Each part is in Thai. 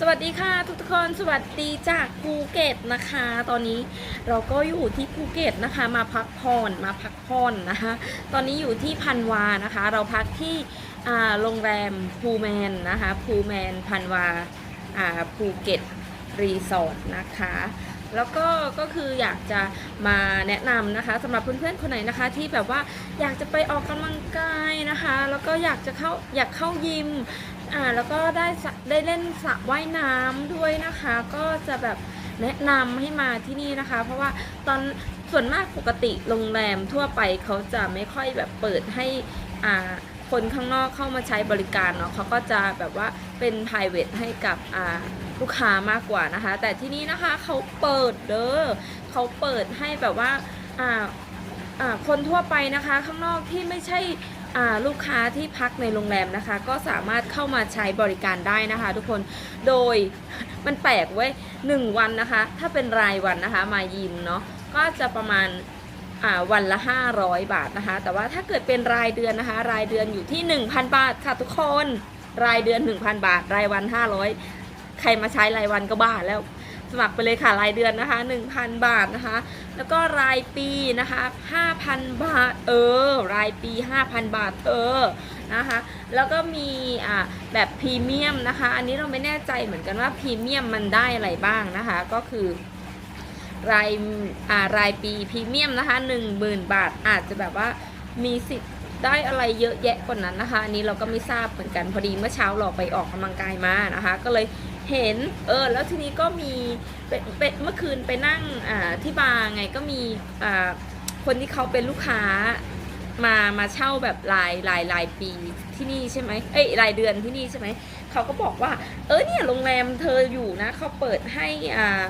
สวัสดีค่ะทุกทุกคนสวัสดีจากภูเก็ตนะคะ ตอนนี้เราก็อยู่ที่ภูเก็ตนะคะ มาพักผ่อนมาพักผ่อนนะคะ ตอนนี้อยู่ที่พันวานะคะ เราพักที่โรงแรมภูแมนนะคะภูแมนพันวาภูเก็ตรีสอร์ทนะคะ แล้วก็ก็คืออยากจะมาแนะนำนะคะสำหรับเพื่อนๆคนไหนนะคะที่แบบว่าอยากจะไปออกกำลังกายนะคะ แล้วก็อยากจะเข้าอยากเข้ายิมอ่าแล้วก็ได้ได้เล่นสระว่ายน้ำด้วยนะคะ ก็จะแบบแนะนำให้มาที่นี่นะคะ เพราะว่าตอนส่วนมากปกติโรงแรมทั่วไปเขาจะไม่ค่อยแบบเปิดให้อ่า คนข้างนอกเข้ามาใช้บริการเนาะเขาก็จะแบบว่าเป็น p r i v a t ให้กับลูกค้ามากกว่านะคะ แต่ที่นี่นะคะเขาเปิดเด้อเขาเปิดให้แบบว่าคนทั่วไปนะคะข้างนอกที่ไม่ใช่ลูกค้าที่พักในโรงแรมนะคะ ก็สามารถเข้ามาใช้บริการได้นะคะ ทุกคนโดยมันแปลกเว้ยหนึ่งวันนะคะ ถ้าเป็นรายวันนะคะมายิมเนาะก็จะประมาณ วันละ 500 บาทนะคะ แต่ว่าถ้าเกิดเป็นรายเดือนนะคะ รายเดือนอยู่ที่ 1,000 บาทค่ะทุกคน รายเดือน 1,000 บาท รายวัน 500 ใครมาใช้รายวันก็บ้าแล้วสมัครไปเลยค่ะรายเดือนนะคะ 1,000 บาทนะคะ แล้วก็รายปีนะคะ 5,000 บาทเออ รายปี 5,000 บาทเออนะคะ แล้วก็มีอ่าแบบพรีเมียมนะคะ อันนี้เราไม่แน่ใจเหมือนกันว่าพรีเมียมมันได้อะไรบ้างนะคะ ก็คือ รายอ่ารายปีพรีเมียมนะคะ10,000 บาทอาจจะแบบว่ามีสิทธิ์ได้อะไรเยอะแยะกว่านั้นนะคะ อันนี้เราก็ไม่ทราบเหมือนกันพอดีเมื่อเช้าเราไปออกกำลังกายมานะคะ ก็เลยเห็นเออแล้วทีนี้ก็มีเป็นเป็นเมื่อคืนไปนั่งอ่าที่บาร์ไงก็มีอ่าคนที่เขาเป็นลูกค้ามามาเช่าแบบรายรายรายปีที่นี่ใช่ไหมเอ้ยรายเดือนที่นี่ใช่ไหมเขาก็บอกว่า เออเนี่ยโรงแรมเธออยู่นะเขาเปิดให้อ่า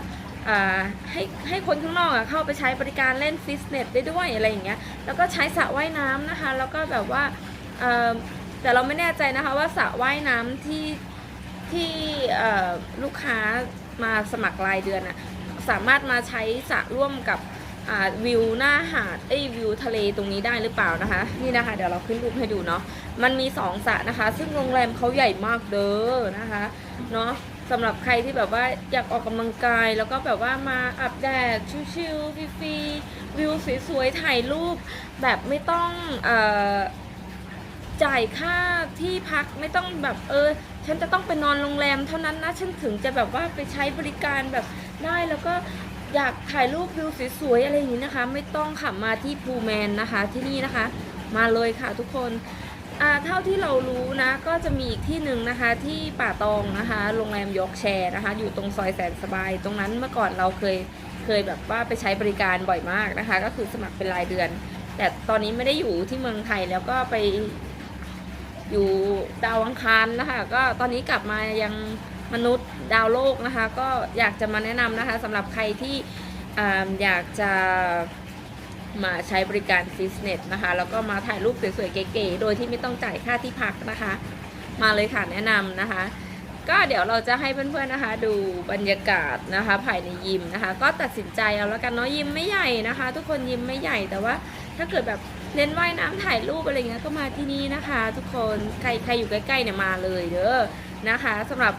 ให้ให้คนข้างนอกอะเข้าไปใช้บริการเล่นฟิตเนสได้ด้วยอะไรอย่างเงี้ยแล้วก็ใช้สระว่ายน้ำนะคะ แล้วก็แบบว่าแต่เราไม่แน่ใจนะคะว่าสระว่ายน้ำที่ที่ลูกค้ามาสมัครรายเดือนอะสามารถมาใช้สระร่วมกับวิวหน้าหาดเอ้วิวทะเลตรงนี้ได้หรือเปล่านะคะ นี่นะคะ เดี๋ยวเราขึ้นรูปให้ดูเนาะมันมีสองสระนะคะ ซึ่งโรงแรมเขาใหญ่มากเด้อนะคะเนาะ สำหรับใครที่แบบว่าอยากออกกำลังกาย แล้วก็แบบว่ามาอาบแดดชิลๆฟรีๆวิวสวยๆถ่ายรูป แบบไม่ต้องออจ่ายค่าที่พักไม่ต้องแบบเออ ฉันจะต้องไปนอนโรงแรมเท่านั้นนะ ฉันถึงจะแบบว่าไปใช้บริการแบบได้แล้วก็อยากถ่ายรูปวิวสวยๆอะไรอย่างนี้นะคะ ไม่ต้องขับมาที่พูแมนนะคะที่นี่นะคะ มาเลยค่ะทุกคน เท่าที่เรารู้นะก็จะมีอีกที่หนึ่งนะคะที่ป่าตองนะคะโรงแรมยกแชร์นะคะ อยู่ตรงซอยแสนสบาย ตรงนั้นเมื่อก่อนเราเคยเคยแบบว่าไปใช้บริการบ่อยมากนะคะ ก็คือสมัครเป็นรายเดือน แต่ตอนนี้ไม่ได้อยู่ที่เมืองไทยแล้วก็ไปอยู่ดาวอังคารนะคะก็ตอนนี้กลับมายังมนุษย์ดาวโลกนะคะ ก็อยากจะมาแนะนำนะคะสำหรับใครที่ออยากจะ มาใช้บริการฟิตเนสนะคะ แล้วก็มาถ่ายรูปสวยๆ เก๋ๆ โดยที่ไม่ต้องจ่ายค่าที่พักนะคะ มาเลยค่ะแนะนำนะคะ ก็เดี๋ยวเราจะให้เพื่อนๆนะคะ ดูบรรยากาศนะคะภายในยิมนะคะ ก็ตัดสินใจเอาแล้วกันเนาะยิมไม่ใหญ่นะคะ ทุกคนยิมไม่ใหญ่แต่ว่าถ้าเกิดแบบเน้นว่ายน้ำถ่ายรูปอะไรเงี้ยก็มาที่นี่นะคะ ทุกคนใครใครอยู่ใกล้ๆเนี่ยมาเลยเด้อนะคะสำหรับ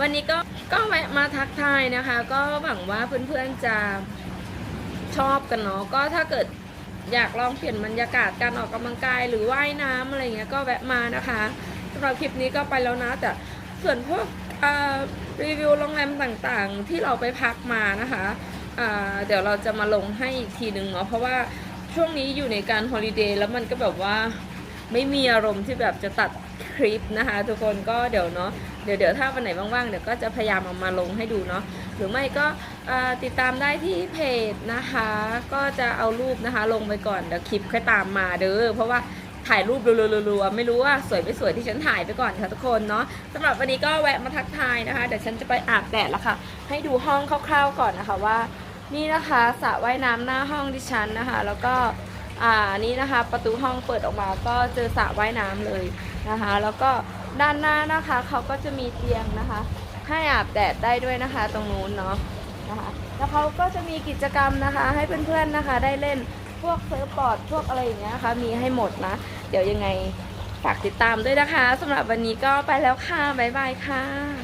วันนี้ก็ก็แวะมาทักทายนะคะ ก็หวังว่าเพื่อนๆจะ ชอบกันเนาะก็ถ้าเกิดอยากลองเปลี่ยนบรรยากาศการออกกำลังกายหรือว่ายน้ำอะไรเงี้ยก็แวะมานะคะสำหรับคลิปนี้ก็ไปแล้วนะแต่ส่วนพวกรีวิวโรงแรมต่างๆ ที่เราไปพักมานะคะเดี๋ยวเราจะมาลงให้อีกทีหนึ่งเนาะเพราะว่าช่วงนี้อยู่ในการฮอลิเดย์แล้วมันก็แบบว่าไม่มีอารมณ์ที่แบบจะตัดคลิปนะคะ ทุกคนก็เดี๋ยวเนาะเดี๋ยวเดี๋ยวถ้าวันไหนว่างๆเดี๋ยวก็จะพยายามเอามาลงให้ดูเนาะหรือไม่ก็ ติดตามได้ที่เพจนะคะ ก็จะเอารูปนะคะ ลงไปก่อนเดี๋ยวคลิปค่อยตามมาเด้อเพราะว่าถ่ายรูปรัวๆๆๆไม่รู้ว่าสวยไม่สวยที่ฉันถ่ายไปก่อนค่ะทุกคนเนาะสำหรับวันนี้ก็แวะมาทักทายนะคะเดี๋ยวฉันจะไปอาบแดดแล้วค่ะ ให้ดูห้องคร่าวๆก่อนนะคะว่า นี่นะคะสระว่ายน้ำหน้าห้องดิฉันนะคะ แล้วก็อ่านี่นะคะ ประตูห้องเปิดออกมาก็เจอสระว่ายน้ำเลยนะคะ แล้วก็ด้านหน้านะคะเขาก็จะมีเตียงนะคะ ให้อาบแดดได้ด้วยนะคะ ตรงนู้นเนาะ นะคะแล้วเขาก็จะมีกิจกรรมนะคะ ให้เพื่อนๆนะคะ ได้เล่นพวกเซิร์ฟบอร์ดพวกอะไรอย่างเงี้ยค่ะมีให้หมดนะ เดี๋ยวยังไงฝากติดตามด้วยนะคะสำหรับวันนี้ก็ไปแล้วค่ะบ๊ายบายค่ะ